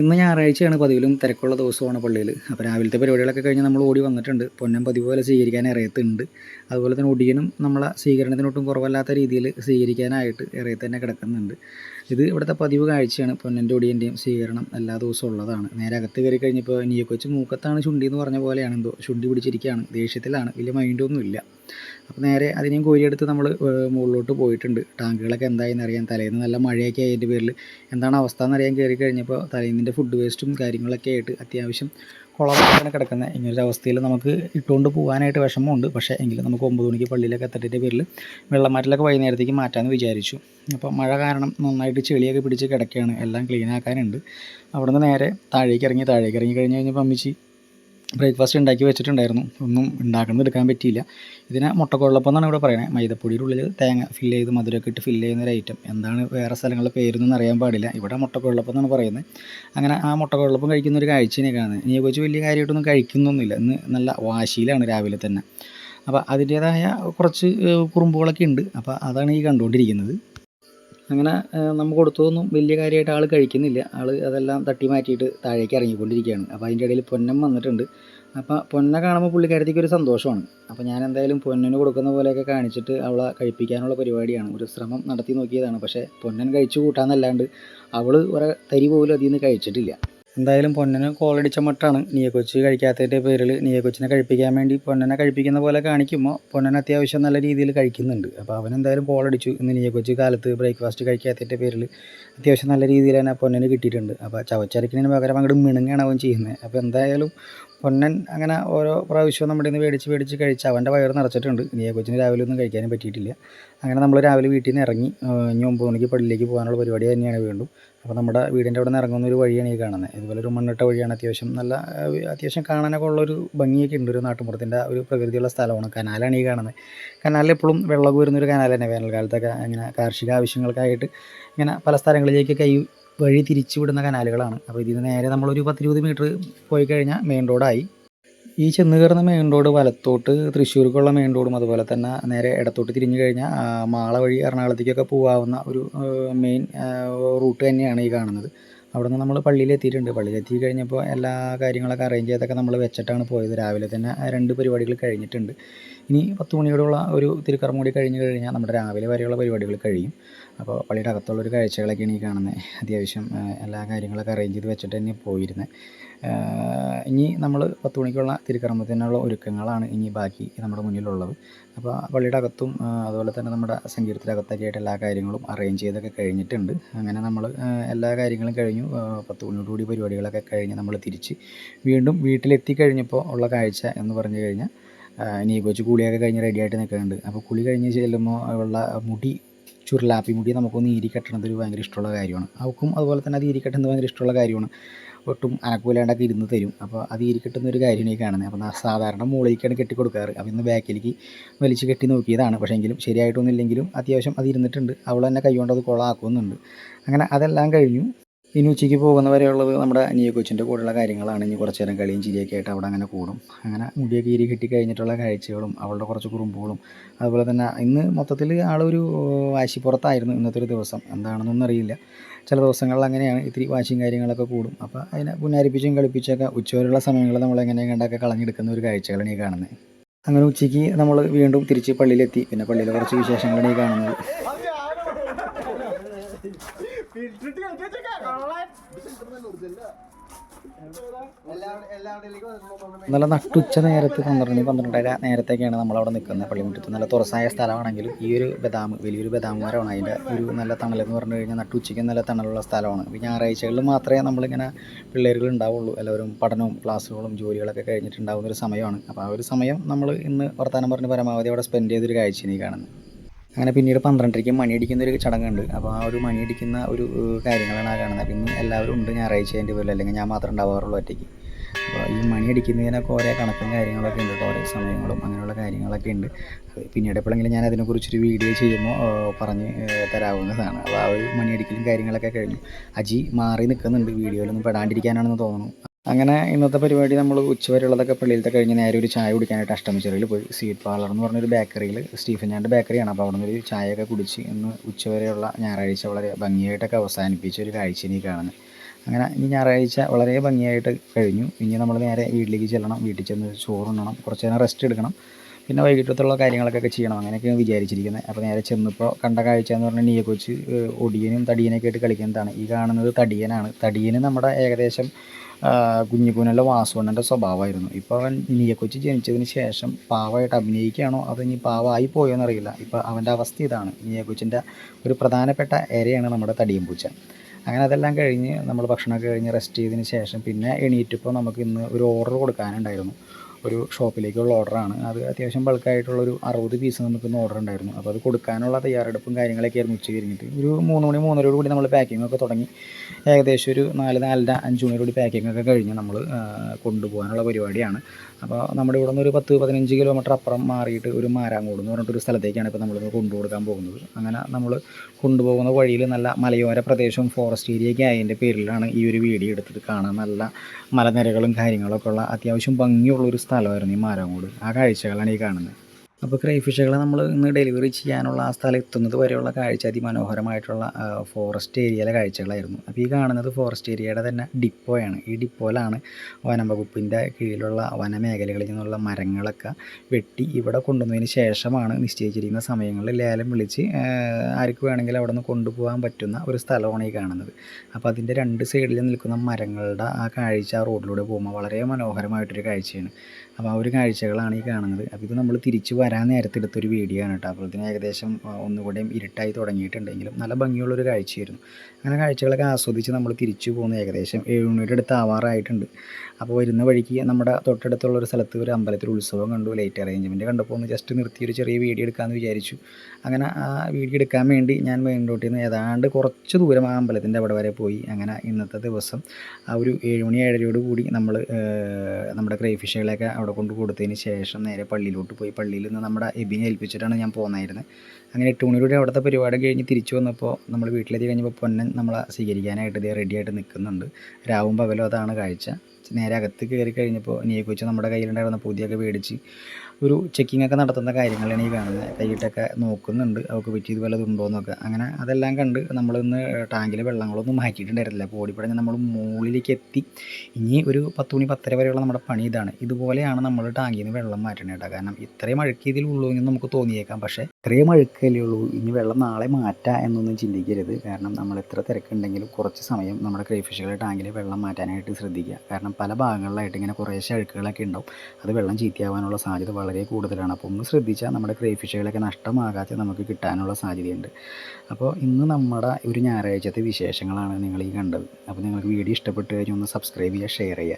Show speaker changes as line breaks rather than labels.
ഇന്ന് ഞായറാഴ്ചയാണ് പതിവിലും തിരക്കുള്ള ദിവസമാണ് പള്ളിയിൽ അപ്പോൾ രാവിലത്തെ പരിപാടികളൊക്കെ കഴിഞ്ഞ് നമ്മൾ ഓടി വന്നിട്ടുണ്ട്. പൊന്നം പതിവ് പോലെ സ്വീകരിക്കാൻ ഇറയത്തുണ്ട്. അതുപോലെ തന്നെ ഒടിയനും നമ്മളെ സ്വീകരണത്തിനൊട്ടും കുറവല്ലാത്ത രീതിയിൽ സ്വീകരിക്കാനായിട്ട് ഇറയത്ത് തന്നെ കിടക്കുന്നുണ്ട്. ഇത് ഇവിടുത്തെ പതിവ് കാഴ്ചയാണ്. പൊന്നന്റെ ഒടിയന്റെയും സ്വീകരണം എല്ലാ ദിവസവും ഉള്ളതാണ്. നേരെ അകത്ത് കയറി കഴിഞ്ഞപ്പോൾ നീ കൊച്ച് മൂക്കത്താണ് ചുണ്ടി എന്ന് പറഞ്ഞ പോലെയാണ് എന്തോ ചുണ്ടി പിടിച്ചിരിക്കുകയാണ്. ദേഷ്യത്തിലാണ്. വലിയ മൈൻഡൊന്നും ഇല്ല. അപ്പോൾ നേരെ അതിനെയും കോരിയെടുത്ത് നമ്മൾ മുകളിലോട്ട് പോയിട്ടുണ്ട്. ടാങ്കുകളൊക്കെ എന്തായെന്ന് അറിയാൻ തലേന്ന് നല്ല മഴയൊക്കെ ആയതിന്റെ പേരിൽ എന്താണ് അവസ്ഥ എന്നറിയാൻ കയറി കഴിഞ്ഞപ്പോൾ തലേന്നിന്റെ ഫുഡ് വേസ്റ്റും കാര്യങ്ങളൊക്കെ ആയിട്ട് അത്യാവശ്യം കുളമാണ് കിടക്കുന്ന ഇങ്ങനൊരു അവസ്ഥയിൽ നമുക്ക് ഇട്ടുകൊണ്ട് പോകാനായിട്ട് വിഷമമുണ്ട്. പക്ഷേ എങ്കിലും നമുക്ക് ഒമ്പത് മണിക്ക് പള്ളിയിലൊക്കെ എത്തട്ടിന്റെ പേരിൽ വെള്ളമാറ്റിലൊക്കെ വൈകുന്നേരത്തേക്ക് മാറ്റാമെന്ന് വിചാരിച്ചു. അപ്പോൾ മഴ കാരണം നന്നായിട്ട് ചെളിയൊക്കെ പിടിച്ച് കിടക്കുകയാണ്. എല്ലാം ക്ലീൻ ആക്കാനുണ്ട്. നേരെ താഴേക്ക് ഇറങ്ങി താഴേക്ക് ഇറങ്ങി കഴിഞ്ഞ് കഴിഞ്ഞപ്പോൾ അമ്മിച്ചി ബ്രേക്ക്ഫാസ്റ്റ് ഉണ്ടാക്കി വെച്ചിട്ടുണ്ടായിരുന്നു. ഒന്നും ഉണ്ടാക്കുന്നത് എടുക്കാൻ പറ്റിയില്ല. ഇതിനെ മുട്ടക്കൊള്ളപ്പം എന്നാണ് ഇവിടെ പറയുന്നത് മൈദപ്പൊടിയുടെ ഉള്ളിൽ തേങ്ങ ഫില്ല് ചെയ്ത് മധുരമൊക്കെ ഇട്ട് ഫില്ല് ചെയ്യുന്ന ഒരു ഐറ്റം എന്താണ് വേറെ സ്ഥലങ്ങളുടെ പേരൊന്നും അറിയാൻ പാടില്ല. ഇവിടെ മുട്ടക്കൊള്ളപ്പം എന്നാണ് പറയുന്നത്. അങ്ങനെ ആ മുട്ടക്കൊള്ളപ്പം കഴിക്കുന്ന ഒരു കാഴ്ചയൊക്കെയാണ് ഇനിയെ കുറിച്ച് വലിയ കാര്യമായിട്ടൊന്നും കഴിക്കുന്നൊന്നുമില്ല. ഇന്ന് നല്ല വാശിയിലാണ് രാവിലെ തന്നെ. അപ്പോൾ അതിന്റേതായ കുറച്ച് കുറുമ്പുകളൊക്കെ ഉണ്ട്. അപ്പോൾ അതാണ് ഈ കണ്ടുകൊണ്ടിരിക്കുന്നത്. അങ്ങനെ നമ്മൾ കൊടുത്തതൊന്നും വലിയ കാര്യമായിട്ട് ആൾ കഴിക്കുന്നില്ല. ആൾ അതെല്ലാം തട്ടി മാറ്റിയിട്ട് താഴേക്ക് ഇറങ്ങിക്കൊണ്ടിരിക്കുകയാണ്. അപ്പോൾ അതിന്റെ ഇടയിൽ പൊന്നം വന്നിട്ടുണ്ട്. അപ്പോൾ പൊന്നെ കാണുമ്പോൾ പുള്ളിക്കാരത്തേക്ക് ഒരു സന്തോഷമാണ്. അപ്പോൾ ഞാൻ എന്തായാലും പൊന്നിന് കൊടുക്കുന്ന പോലെയൊക്കെ കാണിച്ചിട്ട് അവളെ കഴിപ്പിക്കാനുള്ള പരിപാടിയാണ്. ഒരു ശ്രമം നടത്തി നോക്കിയതാണ്. പക്ഷേ പൊന്നൻ കഴിച്ചു കൂട്ടാന്നല്ലാണ്ട് അവൾ ഒരു തരി പോലും അതിൽ നിന്ന് കഴിച്ചിട്ടില്ല. എന്തായാലും പൊന്നനെ കോളടിച്ച മട്ടാണ്. കൊച്ചു കഴിക്കാത്തതിന്റെ പേരിൽ നീയ കൊച്ചിനെ കഴിപ്പിക്കാൻ വേണ്ടി പൊന്നനെ കഴിപ്പിക്കുന്ന പോലെ കാണിക്കുമ്പോൾ പൊന്നൻ അത്യാവശ്യം നല്ല രീതിയിൽ കഴിക്കുന്നുണ്ട്. അപ്പോൾ അവൻ എന്തായാലും കോളടിച്ചു ഇന്ന് നീയ കൊച്ചു കാലത്ത് ബ്രേക്ക്ഫാസ്റ്റ് കഴിക്കാത്തതിന്റെ പേരിൽ അത്യാവശ്യം നല്ല രീതിയിൽ തന്നെ പൊന്നന് കിട്ടിയിട്ടുണ്ട്. അപ്പോൾ ചവച്ചരക്കിന് പകരം അങ്ങോട്ട് മിണുങ്ങാണ് അവൻ ചെയ്യുന്നത് അപ്പോൾ എന്തായാലും പൊന്നൻ അങ്ങനെ ഓരോ പ്രാവശ്യവും നമ്മുടെ നിന്ന് മേടിച്ച് മേടിച്ച് കഴിച്ച് അവന്റെ വയറ് നിറച്ചിട്ടുണ്ട്. നീയ കൊച്ചിന് രാവിലെ ഒന്നും കഴിക്കാനും പറ്റിയിട്ടില്ല. അങ്ങനെ നമ്മൾ രാവിലെ വീട്ടിൽ നിന്ന് ഇറങ്ങി ഇനി ഒമ്പത് മണിക്ക് പള്ളിയിലേക്ക് പോകാനുള്ള പരിപാടി തന്നെയാണ് വീണ്ടും. അപ്പോൾ നമ്മുടെ വീടിന്റെ അവിടെ നിന്ന് ഇറങ്ങുന്ന ഒരു വഴിയാണ് ഈ കാണുന്നത് ഇതുപോലെ ഒരു മണ്ണിട്ട വഴിയാണ് അത്യാവശ്യം നല്ല അത്യാവശ്യം കാണാനൊക്കെ ഉള്ളൊരു ഭംഗിയൊക്കെ ഉണ്ട് ഒരു നാട്ടുമ്പുറത്തിന്റെ ഒരു പ്രകൃതിയുള്ള സ്ഥലമാണ് കനാലാണ് ഈ കാണുന്നത് കനാലിൽ എപ്പോഴും വെള്ളമൊക്കെ വരുന്നൊരു കനാൽ തന്നെ വേനൽക്കാലത്തൊക്കെ ഇങ്ങനെ കാർഷിക ആവശ്യങ്ങൾക്കായിട്ട് ഇങ്ങനെ പല സ്ഥലങ്ങളിലേക്ക് കൈ വഴി തിരിച്ചുവിടുന്ന കനാലുകളാണ്. അപ്പോൾ ഇതിന് നേരെ നമ്മളൊരു പത്തിരുപത് മീറ്റർ പോയി കഴിഞ്ഞാൽ മെയിൻ റോഡായി. ഈ ചെന്ന് കയറുന്ന മെയിൻ റോഡ് വലത്തോട്ട് തൃശ്ശൂർക്കുള്ള മെയിൻ റോഡും അതുപോലെ തന്നെ നേരെ ഇടത്തോട്ട് തിരിഞ്ഞു കഴിഞ്ഞാൽ മാള വഴി എറണാകുളത്തേക്കൊക്കെ പോകാവുന്ന ഒരു മെയിൻ റൂട്ട് തന്നെയാണ് ഈ കാണുന്നത്. അവിടെ നിന്ന് നമ്മൾ പള്ളിയിൽ എത്തിയിട്ടുണ്ട്. പള്ളിയിൽ എത്തി കഴിഞ്ഞപ്പോൾ എല്ലാ കാര്യങ്ങളൊക്കെ അറേഞ്ച് ചെയ്തൊക്കെ നമ്മൾ വെച്ചിട്ടാണ് പോയത്. രാവിലെ തന്നെ രണ്ട് പരിപാടികൾ കഴിഞ്ഞിട്ടുണ്ട്. ഇനി പത്ത് മണിയോടുള്ള ഒരു തിരുക്കർമ്മം കൂടി കഴിഞ്ഞ് കഴിഞ്ഞാൽ നമ്മുടെ രാവിലെ വരെയുള്ള പരിപാടികൾ കഴിയും. അപ്പോൾ പള്ളിയുടെ അകത്തുള്ളൊരു കാഴ്ചകളൊക്കെയാണ് ഈ കാണുന്നത് അത്യാവശ്യം എല്ലാ കാര്യങ്ങളൊക്കെ അറേഞ്ച് ചെയ്ത് വെച്ചിട്ട് തന്നെ പോയിരുന്നത് ഇനി നമ്മൾ പത്ത് മണിക്കുള്ള തിരുക്കർമ്മത്തിനുള്ള ഒരുക്കങ്ങളാണ് ഇനി ബാക്കി നമ്മുടെ മുന്നിലുള്ളത്. അപ്പോൾ പള്ളിയുടെ അകത്തും അതുപോലെ തന്നെ നമ്മുടെ സങ്കീർത്തിനകത്തൊക്കെ ആയിട്ട് എല്ലാ കാര്യങ്ങളും അറേഞ്ച് ചെയ്തൊക്കെ കഴിഞ്ഞിട്ടുണ്ട്. അങ്ങനെ നമ്മൾ എല്ലാ കാര്യങ്ങളും കഴിഞ്ഞു. പത്ത് മണിയോടുകൂടി പരിപാടികളൊക്കെ കഴിഞ്ഞ് നമ്മൾ തിരിച്ച് വീണ്ടും വീട്ടിലെത്തി കഴിഞ്ഞപ്പോൾ ഉള്ള കാഴ്ച എന്ന് പറഞ്ഞു കഴിഞ്ഞാൽ ഇനി കൊച്ചു കുളിയൊക്കെ കഴിഞ്ഞ് റെഡിയായിട്ട് നിൽക്കുന്നുണ്ട്. അപ്പോൾ കുളി കഴിഞ്ഞ് ചെല്ലുമ്പോൾ ഉള്ള മുടി ചുരുളാപ്പി മുടി നമുക്കൊന്ന് ഈരി കെട്ടണത് ഒരു ഭയങ്കര ഇഷ്ടമുള്ള കാര്യമാണ്. അവൾക്കും അതുപോലെ തന്നെ അത് ഈരി കെട്ടുന്നത് ഭയങ്കര ഇഷ്ടമുള്ള കാര്യമാണ്. ഒട്ടും അനക്കൂലാണ്ടൊക്കെ ഇരുന്ന് തരും. അപ്പോൾ അത് ഈരി കെട്ടുന്ന ഒരു കാര്യമാണ് ഈ കാണുന്നത്. അപ്പോൾ സാധാരണ മുകളിലേക്കാണ് കെട്ടി കൊടുക്കാറ് അപ്പോൾ ഇന്ന് ബാക്കിലേക്ക് വലിച്ച് കെട്ടി നോക്കിയതാണ്. പക്ഷേ എങ്കിലും ശരിയായിട്ടൊന്നും ഇല്ലെങ്കിലും അത്യാവശ്യം അത് ഇരുന്നിട്ടുണ്ട്. അവൾ തന്നെ കൈകൊണ്ട് അത് കുളമാക്കുന്നുണ്ട്. അങ്ങനെ അതെല്ലാം കഴിഞ്ഞു. ഇനി ഉച്ചയ്ക്ക് പോകുന്ന വരെയുള്ളത് നമ്മുടെ അനിയ കൊച്ചിന്റെ കൂടെയുള്ള കാര്യങ്ങളാണ്. ഇനി കുറച്ച് നേരം കളിയും ചിരിയൊക്കെ ആയിട്ട് അവിടെ അങ്ങനെ കൂടും. അങ്ങനെ മുടിയൊക്കെ ഇരി കെട്ടി കഴിഞ്ഞിട്ടുള്ള കാഴ്ചകളും അവളുടെ കുറച്ച് കുറുമ്പുകളും അതുപോലെ തന്നെ ഇന്ന് മൊത്തത്തിൽ ആളൊരു വാശിപ്പുറത്തായിരുന്നു ഇന്നത്തെ ഒരു ദിവസം. എന്താണെന്നൊന്നും അറിയില്ല. ചില ദിവസങ്ങളിൽ അങ്ങനെയാണ് ഇത്തിരി വാശിയും കാര്യങ്ങളൊക്കെ കൂടും. അപ്പോൾ അതിനെ പുന്നാരിപ്പിച്ചും കളിപ്പിച്ചൊക്കെ ഉച്ചവരെയുള്ള സമയങ്ങളിൽ നമ്മൾ എങ്ങനെ കണ്ടൊക്കെ കളഞ്ഞെടുക്കുന്ന ഒരു കാഴ്ചകളാണ് ഈ കാണുന്നത്. അങ്ങനെ ഉച്ചയ്ക്ക് നമ്മൾ വീണ്ടും തിരിച്ച് പള്ളിയിലെത്തി. പിന്നെ പള്ളിയിലെ കുറച്ച് വിശേഷങ്ങളാണ് ഈ കാണുന്നത്. നല്ല നട്ടുച്ച നേരത്ത് പന്ത്രണ്ട് പന്ത്രണ്ടര നേരത്തേക്കാണ് നമ്മളവിടെ നിൽക്കുന്നത്. പള്ളിമുറ്റത്ത് നല്ല തുറസായ സ്ഥലമാണെങ്കിലും ഈ ഒരു ബദാം വലിയൊരു ബദാം മരമാണ്. അതിന്റെ ഒരു നല്ല തണലെന്ന് പറഞ്ഞു കഴിഞ്ഞാൽ നട്ടുച്ചയ്ക്ക് നല്ല തണലുള്ള സ്ഥലമാണ്. ഇപ്പോൾ ഞായറാഴ്ചകളിൽ മാത്രമേ നമ്മളിങ്ങനെ പിള്ളേരുകൾ ഉണ്ടാവുള്ളൂ. എല്ലാവരും പഠനവും ക്ലാസ്സുകളും ജോലികളൊക്കെ കഴിഞ്ഞിട്ടുണ്ടാവുന്ന ഒരു സമയമാണ്. അപ്പോൾ ആ ഒരു സമയം നമ്മൾ ഇന്ന് വർത്തമാനം പറഞ്ഞ് പരമാവധി അവിടെ സ്പെൻഡ് ചെയ്തൊരു കാഴ്ചയാണ് ഈ കാണുന്നത്. അങ്ങനെ പിന്നീട് പന്ത്രണ്ടരയ്ക്ക് മണിയടിക്കുന്ന ഒരു ചടങ്ങുണ്ട്. അപ്പോൾ ആ ഒരു മണിയടിക്കുന്ന ഒരു കാര്യങ്ങളാണ് ആ കാണുന്നത്. പിന്നെ എല്ലാവരും ഉണ്ട് ഞായറാഴ്ച അതിന്റെ പേരിൽ അല്ലെങ്കിൽ ഞാൻ മാത്രം ഉണ്ടാവാറുള്ളൂ ഒറ്റയ്ക്ക്. അപ്പോൾ ഈ മണിയടിക്കുന്നതിനൊക്കെ ഓരോ കണക്കും കാര്യങ്ങളൊക്കെ ഉണ്ട് ഓരോ സമയങ്ങളും അങ്ങനെയുള്ള കാര്യങ്ങളൊക്കെ ഉണ്ട്. പിന്നീട് എപ്പോഴെങ്കിലും ഞാൻ അതിനെക്കുറിച്ചൊരു വീഡിയോ ചെയ്യുമ്പോൾ പറഞ്ഞ് തരാവുന്നതാണ്. അപ്പോൾ ആ ഒരു മണിയടിക്കലും കാര്യങ്ങളൊക്കെ കഴിഞ്ഞു. അജി മാറി നിൽക്കുന്നുണ്ട് വീഡിയോയിലൊന്നും പെടാണ്ടിരിക്കാനാണെന്ന് തോന്നുന്നു. അങ്ങനെ ഇന്നത്തെ പരിപാടി നമ്മൾ ഉച്ചവരെയുള്ളതൊക്കെ പള്ളിയിലത്തെ കഴിഞ്ഞ് നേരെ ഒരു ചായ കുടിക്കാനായിട്ട് അഷ്ടമിച്ചെറിയിൽ പോയി. സ്വീറ്റ് പാർലർ എന്ന് പറഞ്ഞൊരു ബേക്കറിയിൽ സ്റ്റീഫൻ ഞാന്റെ ബേക്കറിയാണ്. അപ്പോൾ അവിടെ നിന്ന് ഒരു ചായയൊക്കെ കുടിച്ച് ഇന്ന് ഉച്ചവരെയുള്ള ഞായറാഴ്ച വളരെ ഭംഗിയായിട്ടൊക്കെ അവസാനിപ്പിച്ച ഒരു കാഴ്ച കാണുന്നത് അങ്ങനെ ഈ ഞായറാഴ്ച വളരെ ഭംഗിയായിട്ട് കഴിഞ്ഞു. ഇനി നമ്മൾ നേരെ വീട്ടിലേക്ക് ചെല്ലണം. വീട്ടിൽ ചെന്ന് ചോറുണ്ണണം കുറച്ച് നേരം റെസ്റ്റ് എടുക്കണം. പിന്നെ വൈകിട്ടത്തുള്ള കാര്യങ്ങളൊക്കെ ചെയ്യണം. അങ്ങനെയൊക്കെയാണ് വിചാരിച്ചിരിക്കുന്നത് അപ്പോൾ നേരെ ചെന്നപ്പോൾ കണ്ട കാഴ്ച എന്ന് പറഞ്ഞാൽ നീയെ കൊച്ച് ഒടിയനും തടിയനൊക്കെ ആയിട്ട് കളിക്കുന്നതാണ്. ഈ കാണുന്നത് തടിയനാണ്. തടിയന് നമ്മുടെ ഏകദേശം ആ, കുഞ്ഞിക്കൂനല്ല വാസുവണ്ണന്റെ സ്വഭാവമായിരുന്നു. ഇപ്പോൾ അവൻ നീയക്കൊച്ചി ജനിച്ചതിന് ശേഷം പാവമായിട്ട് അഭിനയിക്കുകയാണോ? അത് ഇനി പാവമായി പോയോ എന്നറിയില്ല. ഇപ്പോൾ അവന്റെ അവസ്ഥ ഇതാണ്. നീയക്കൊച്ചിന്റെ ഒരു പ്രധാനപ്പെട്ട ഇരയാണ് നമ്മുടെ തടിയും പൂച്ച. അങ്ങനെ അതെല്ലാം കഴിഞ്ഞ് നമ്മൾ ഭക്ഷണമൊക്കെ കഴിഞ്ഞ് റെസ്റ്റ് ചെയ്തതിന് ശേഷം പിന്നെ എണീറ്റപ്പോൾ നമുക്ക് ഇന്ന് ഒരു ഓർഡർ കൊടുക്കാനുണ്ടായിരുന്നു. ഒരു ഷോപ്പിലേക്കുള്ള ഓർഡറാണ്. അത് അത്യാവശ്യം ബൾക്കായിട്ടുള്ളൊരു അറുപത് പീസ് നമുക്ക് ഓർഡർ ഉണ്ടായിരുന്നു. അപ്പോൾ അത് കൊടുക്കാനുള്ള തയ്യാറെടുപ്പും കാര്യങ്ങളൊക്കെ ആയിരുന്നു ഉച്ച കഴിഞ്ഞിട്ട്. ഒരു മൂന്ന് മണി മൂന്നരയോട് കൂടി നമ്മൾ പാക്കിംഗ് ഒക്കെ തുടങ്ങി. ഏകദേശം ഒരു നാല് നാലര അഞ്ച് മണിയോട് പാക്കിംഗ് ഒക്കെ കഴിഞ്ഞ് നമ്മൾ കൊണ്ടുപോകാനുള്ള പരിപാടിയാണ്. അപ്പോൾ നമ്മുടെ ഇവിടെ നിന്ന് ഒരു പത്ത് പതിനഞ്ച് കിലോമീറ്റർ അപ്പുറം മാറിയിട്ട് ഒരു മാരാങ്കോട് എന്ന് പറഞ്ഞിട്ടൊരു സ്ഥലത്തേക്കാണ് ഇപ്പോൾ നമ്മളിന്ന് കൊണ്ടുകൊടുക്കാൻ പോകുന്നത്. അങ്ങനെ നമ്മൾ കൊണ്ടുപോകുന്ന വഴിയിൽ നല്ല മലയോര പ്രദേശവും ഫോറസ്റ്റ് ഏരിയയൊക്കെ ആയതിന്റെ പേരിലാണ് ഈ ഒരു വീഡിയോ എടുത്തത്. കാണാൻ നല്ല മലനിരകളും കാര്യങ്ങളൊക്കെ ഉള്ള അത്യാവശ്യം ഭംഗിയുള്ള ഒരു സ്ഥലമായിരുന്നു ഈ മാരാങ്കോട്. ആ കാഴ്ചകളാണ് ഈ കാണുന്നത്. അപ്പോൾ ക്രൈഫിഷുകളെ നമ്മൾ ഇന്ന് ഡെലിവറി ചെയ്യാനുള്ള ആ സ്ഥലം എത്തുന്നത് വരെയുള്ള കാഴ്ച അതിമനോഹരമായിട്ടുള്ള ഫോറസ്റ്റ് ഏരിയയിലെ കാഴ്ചകളായിരുന്നു. അപ്പോൾ ഈ കാണുന്നത് ഫോറസ്റ്റ് ഏരിയയുടെ തന്നെ ഡിപ്പോയാണ് ഈ ഡിപ്പോയിലാണ് വനംവകുപ്പിന്റെ കീഴിലുള്ള വനമേഖലകളിൽ നിന്നുള്ള മരങ്ങളൊക്കെ വെട്ടി ഇവിടെ കൊണ്ടുവന്നതിന് ശേഷമാണ് നിശ്ചയിച്ചിരിക്കുന്ന സമയങ്ങളിൽ ലേലം വിളിച്ച് ആർക്ക് വേണമെങ്കിലും അവിടെ നിന്ന് കൊണ്ടുപോകാൻ പറ്റുന്ന ഒരു സ്ഥലമാണ് ഈ കാണുന്നത്. അപ്പോൾ അതിന്റെ രണ്ട് സൈഡിൽ നിൽക്കുന്ന മരങ്ങളുടെ ആ കാഴ്ച റോഡിലൂടെ പോകുമ്പോൾ വളരെ മനോഹരമായിട്ടൊരു കാഴ്ചയാണ്. അപ്പോൾ ആ ഒരു കാഴ്ചകളാണ് ഈ കാണുന്നത്. അപ്പോൾ ഇത് നമ്മൾ തിരിച്ച് വരാൻ നേരത്തെ എടുത്തൊരു വീഡിയോ ആണ് കേട്ടോ. അപ്പോൾ ഇതിന് ഏകദേശം ഒന്നുകൂടെയും ഇരുട്ടായി തുടങ്ങിയിട്ടുണ്ടെങ്കിലും നല്ല ഭംഗിയുള്ളൊരു കാഴ്ചയായിരുന്നു. അങ്ങനെ കാഴ്ചകളൊക്കെ ആസ്വദിച്ച് നമ്മൾ തിരിച്ചു പോകുന്ന ഏകദേശം ഏഴുമണിയുടെ അടുത്ത് ആവാറായിട്ടുണ്ട് അപ്പോൾ വരുന്ന വഴിക്ക് നമ്മുടെ തൊട്ടടുത്തുള്ള ഒരു സ്ഥലത്ത് ഒരു അമ്പലത്തിൽ ഉത്സവം കണ്ടു ലൈറ്റ് അറേഞ്ച്മെന്റ് കണ്ടപ്പോൾ ഒന്ന് ജസ്റ്റ് നിർത്തി ഒരു ചെറിയ വീഡിയോ എടുക്കാമെന്ന് വിചാരിച്ചു. അങ്ങനെ ആ വീഡിയോ എടുക്കാൻ വേണ്ടി ഞാൻ മെയിൻ റോട്ടിൽ നിന്ന് ഏതാണ്ട് കുറച്ച് ദൂരം ആ അമ്പലത്തിന്റെ അവിടെ വരെ പോയി. അങ്ങനെ ഇന്നത്തെ ദിവസം ആ ഒരു ഏഴുമണി ഏഴരയോട് കൂടി നമ്മൾ നമ്മുടെ ക്രൈഫിഷകളെയൊക്കെ അവിടെ കൊണ്ട് കൊടുത്തതിന് ശേഷം നേരെ പള്ളിയിലോട്ട് പോയി. പള്ളിയിൽ നിന്ന് നമ്മുടെ എബിനെ ഏൽപ്പിച്ചിട്ടാണ് ഞാൻ പോകുന്നായിരുന്നത് അങ്ങനെ ടൂണിലൂടെ അവിടുത്തെ പരിപാടി കഴിഞ്ഞ് തിരിച്ചു വന്നപ്പോൾ നമ്മൾ വീട്ടിലെത്തി കഴിഞ്ഞപ്പോൾ പൊന്നൻ നമ്മളെ സ്വീകരിക്കാനായിട്ട് ഇതേ റെഡിയായിട്ട് നിൽക്കുന്നുണ്ട് രാവും പകലും അതാണ് കാഴ്ച. നേരെ അകത്ത് കയറി കഴിഞ്ഞപ്പോൾ നീയെ കൊച്ച് നമ്മുടെ കയ്യിലുണ്ടായിരുന്ന പുതിയൊക്കെ മേടിച്ച് ഒരു ചെക്കിംഗ് ഒക്കെ നടത്തുന്ന കാര്യങ്ങളാണ് ഈ കാണുന്നത് കൈയിട്ടൊക്കെ നോക്കുന്നുണ്ട്. അവൾക്ക് പറ്റിയത് വല്ലതും ഉണ്ടോയെന്നൊക്കെ അങ്ങനെ അതെല്ലാം കണ്ട് നമ്മളിന്ന് ടാങ്കിലെ വെള്ളങ്ങളൊന്നും മാറ്റിയിട്ടുണ്ടായിരുന്നില്ല. അപ്പോൾ ഓടിപ്പടഞ്ഞ് നമ്മൾ മുകളിലേക്ക് എത്തി. ഇനി ഒരു പത്ത് മണി പത്തര വരെയുള്ള നമ്മുടെ പണി ഇതാണ്. ഇതുപോലെയാണ് നമ്മൾ ടാങ്കിൽ നിന്ന് വെള്ളം മാറ്റണേട്ടോ കേട്ടോ. കാരണം ഇത്രയും അഴുക്ക് ഇതിലുള്ളൂ എന്ന് നമുക്ക് തോന്നിയേക്കാം. പക്ഷേ ഇത്രയും അഴുക്കല്ലേ ഉള്ളൂ. ഇനി വെള്ളം നാളെ മാറ്റാം എന്നൊന്നും ചിന്തിക്കരുത്. കാരണം നമ്മൾ എത്ര തിരക്കുണ്ടെങ്കിലും കുറച്ച് സമയം നമ്മുടെ ക്രൈഫിഷുകളുടെ ടാങ്കിലെ വെള്ളം മാറ്റാനായിട്ട് ശ്രദ്ധിക്കുക. കാരണം പല ഭാഗങ്ങളിലായിട്ട് ഇങ്ങനെ കുറേശ്ശെ അഴുക്കുകളൊക്കെ ഉണ്ടാവും. അത് വെള്ളം ചീത്തയാവാനുള്ള സാധ്യത വളരെ കൂടുതലാണ്. അപ്പോൾ ഒന്ന് ശ്രദ്ധിച്ചാൽ നമ്മുടെ ക്രൈഫിഷുകളൊക്കെ നഷ്ടമാകാതെ നമുക്ക് കിട്ടാനുള്ള സാധ്യതയുണ്ട്. അപ്പോൾ ഇന്ന് നമ്മുടെ ഒരു ഞായറാഴ്ചത്തെ വിശേഷങ്ങളാണ് നിങ്ങൾ ഈ കണ്ടത്. അപ്പോൾ നിങ്ങൾക്ക് വീഡിയോ ഇഷ്ടപ്പെട്ട് കഴിഞ്ഞാൽ ഒന്ന് സബ്സ്ക്രൈബ് ചെയ്യുക ഷെയർ ചെയ്യുക.